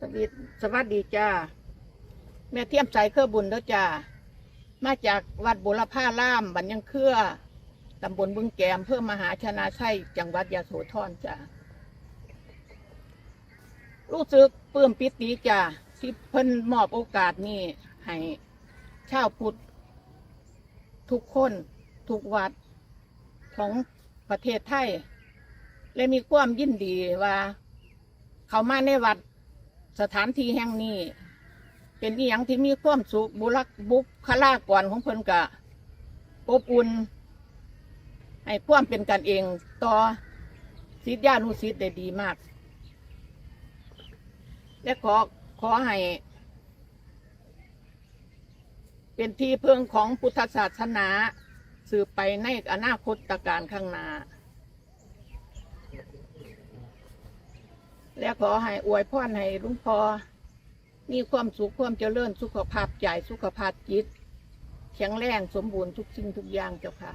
สวัสดีสวัสดีจ้า แม่เทียมใจเครือบุญแล้วจ้า มาจากวัดบุรพาล่ามบันยังเครือตำบลบึงแกมเพื่อมหาชนะชัยจังหวัดยะโสธรจ้ารู้สึกปลื้มปิติจ้าที่เพิ่นมอบโอกาสนี้ให้ชาวพุทธทุกคนทุกวัดของประเทศไทย และมีความยินดีว่า เขามาในวัด สถานที่แห่งนี้ เป็นอีหยังที่มีความสุขบุรักบุคลากรของเพิ่นกะอบอุ่นให้ความเป็นกันเองต่อศิษยานุศิษย์ได้ดีมาก และขอขอให้ เป็นที่พึ่งของพุทธศาสนาสืบไปในอนาคตการข้างหน้า และขอให้อวยพรให้ลุงพ่อมีความสุขความเจริญสุขภาพใจสุขภาพจิตแข็งแรงสมบูรณ์ทุกสิ่งทุกอย่างเจ้าค่ะ